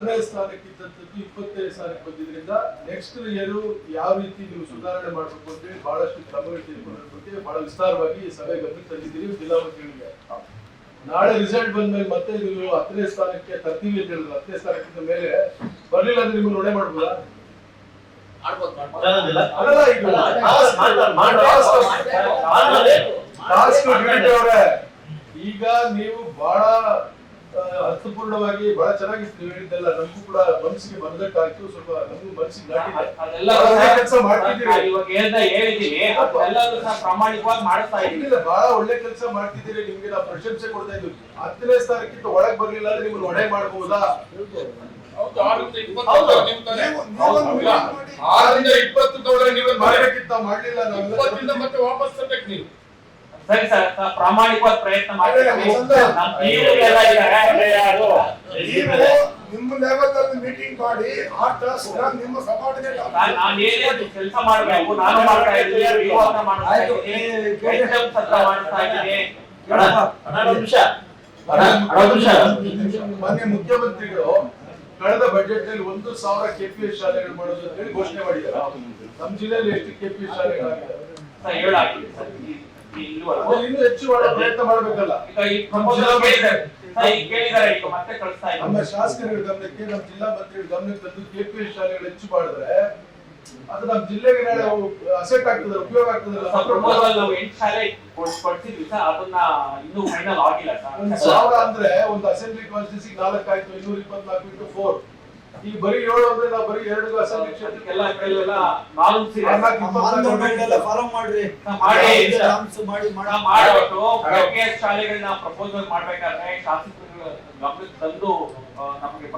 ಹದಿನೈದು ಸ್ಥಾನಕ್ಕಿದ್ದಂಥದ್ದು ಇಪ್ಪತ್ತೈದು ಸ್ಥಾನಕ್ಕೆ ಬಂದಿದ್ರಿಂದ ನೆಕ್ಸ್ಟ್ ಇಯರ್ ಯಾವ ರೀತಿ ನೀವು ಸುಧಾರಣೆ ಮಾಡಬೇಕು ಅಂತೇಳಿ ಬಹಳಷ್ಟು ಕ್ರಮಗಳು ತೆಗೆದುಕೊಳ್ಳೋದ್ರ ಬಗ್ಗೆ ಬಹಳ ವಿಸ್ತಾರವಾಗಿ ಈ ಸಭೆ ಗಮನ ತಂದಿದ್ದೀರಿ ಜಿಲ್ಲಾ ಮಂತ್ರಿಗಳಿಗೆ ನಾಳೆ ರಿಸಲ್ಟ್ ಬಂದ್ಮೇಲೆ ಮತ್ತೆ ನೀವು ಹತ್ತನೇ ಸ್ಥಾನಕ್ಕೆ ತರ್ತೀವಿ ಅಂತ ಹೇಳಿದ್ರು ಹತ್ತನೇ ಸ್ಥಾನಕ್ಕಿಂತ ಮೇಲೆ ಬರ್ಲಿಲ್ಲ ಅಂದ್ರೆ ನಿಮ್ಗೆ ನೋಡೇ ಮಾಡ್ಬೋದಾ ಈಗ ನೀವು ಬಹಳ ಅರ್ಥಪೂರ್ಣವಾಗಿ ಬಹಳ ಚೆನ್ನಾಗಿ ನೀವು ಹೇಳಿದ್ದೆಲ್ಲ. ನಮಗೂ ಕೂಡ ಮನಸ್ಸಿಗೆ ಬಂದಟ್ಟಾಯ್ತು ಸ್ವಲ್ಪ ನಮಗೂ ಮನಸ್ಸಿಗೆ ಕೆಲಸ ಮಾಡ್ತಿದ್ದೀರಿ. ಬಹಳ ಒಳ್ಳೆ ಕೆಲಸ ಮಾಡ್ತಿದ್ದೀರಿ. ನಿಮ್ಗೆ ನಾವು ಪ್ರಶಂಸೆ ಕೊಡ್ತಾ ಇದ್ವಿ ಹತ್ತನೇ ಸ್ಥಾನಕ್ಕಿಂತ ಒಳಗ್ ಬರ್ಲಿಲ್ಲ ಅಂದ್ರೆ ನಿಮ್ಗೆ ಒಡೆ ಮಾಡಬಹುದಾ ಹೌದು, ಆರರಿಂದ ಇಪ್ಪತ್ತು. ತಗೊಳ್ಳಿ? ಮಾಡ್ಬೇಕಿತ್ತ ಮಾಡ್ಲಿಲ್ಲ ಮತ್ತೆ ವಾಪಸ್ ತರ್ಬೇಕು ನೀವು. ಸರಿ ಸರ್ ಪ್ರಾಮಾಣಿಕವಾದ ಪ್ರಯತ್ನ ಮಾಡ್ತೀವಿ. ನಮ್ಮ ಲೆವೆಲ್ ಅಲ್ಲಿ ಮೀಟಿಂಗ್ ಮಾಡಿ ಆ ನಿಮ್ಮ ಸಬಾರ್ಡಿನೇಟ್ ನಾನ್ ಕೆಲಸ ಮಾಡಬೇಕು ನಾನು ಮಾಡ್ತಾ ಇದ್ದೀನಿ ನೀವು ಮಾಡ್ತಾ ಇದ್ದೀನಿ ಎಕ್ಸಾಮ್ ಸತ್ರ ಮಾಡ್ತಾ ಇದ್ದೀನಿ. ಅಣ್ಣ, ಅಣ್ಣ, ಒಂದ್ ನಿಮಿಷ. ಮುಖ್ಯಮಂತ್ರಿಗಳು ಕಳೆದ ಬಜೆಟ್ನಲ್ಲಿ ಒಂದು ಸಾವಿರ ಕೆಪಿಎಸ್ ಶಾಲೆಗಳು ಮಾಡೋದು ಅಂತ ಹೇಳಿ ಘೋಷಣೆ ಮಾಡಿದ್ದಾರೆ. ನಮ್ಮ ಜಿಲ್ಲೆಯಲ್ಲಿ ಎಷ್ಟು ಕೆಪಿಎಸ್ ಶಾಲೆಗಳಾಗಿದೆ ಸರ್ ಹೇಳಾಗಿದೆ ಸರ್. ಹೆಚ್ಚು ಮಾಡೋ ಪ್ರಯತ್ನ ಮಾಡಬೇಕಲ್ಲ? ನಮ್ಮ ಶಾಸಕರ ಗಮನಕ್ಕೆ ನಮ್ಮ ಜಿಲ್ಲಾ ಮಂತ್ರಿ ಗಮನಕ್ಕೆ ತಂದು ಕೆಪಿಎಸ್ ಶಾಲೆಗಳು ಹೆಚ್ಚು ಮಾಡಿದ್ರೆ ಅದು ನಮ್ಮ ಜಿಲ್ಲೆಗೆ ನಾಳೆ ಅಸೆಟ್ ಆಗ್ತದೆ ಉಪಯೋಗ ಆಗ್ತದಲ್ಲ? ಪ್ರಪೋಸಲ್ ನಾವು ಎಂಟು ಶಾಲೆ ಕೊಡ್- ಕೊಡ್ಸಿದ್ವಿ ಸರ್ ಅದನ್ನ ಇನ್ನೂ ಫೈನಲ್ ಆಗಿಲ್ಲ ಒಂದ್ ಸರ್ ಸಾವಿರ ಅಂದ್ರೆ ಒಂದು ಅಸೆಂಬ್ಲಿ ಕಾನ್ಸ್ಟಿಟ್ಯೂನ್ಸಿ ನಾಲ್ಕು ಆಯ್ತು ಇನ್ನೂರ ಇಪ್ಪತ್ನಾಲ್ಕು ಇಂಟು ಫೋರ್ ಈಗ ಬರೀ ಏಳು ಅಂದ್ರೆ ನಾವು ಬರೀ ಎರಡು ಅಸೆಂಬ್ಲಿ ಅದಕ್ಕೆಲ್ಲ ಕೈಲೆಲ್ಲ ನಾಲ್ಕು ಫಾಲೋ ಮಾಡ್ರಿ. ಮಾಡಿ ಮಾಡಿ ಮಾಡಿ ನಾವು ಮಾಡ್ಬಿಟ್ಟು ಕೆಪಿಎಸ್ ಶಾಲೆಗಳನ್ನ ಪ್ರಪೋಸಲ್ ಮಾಡ್ಬೇಕಾದ್ರೆ ಶಾಸಕರು ಗಮನಕ್ಕೆ ತಂದು ನಮಗೆ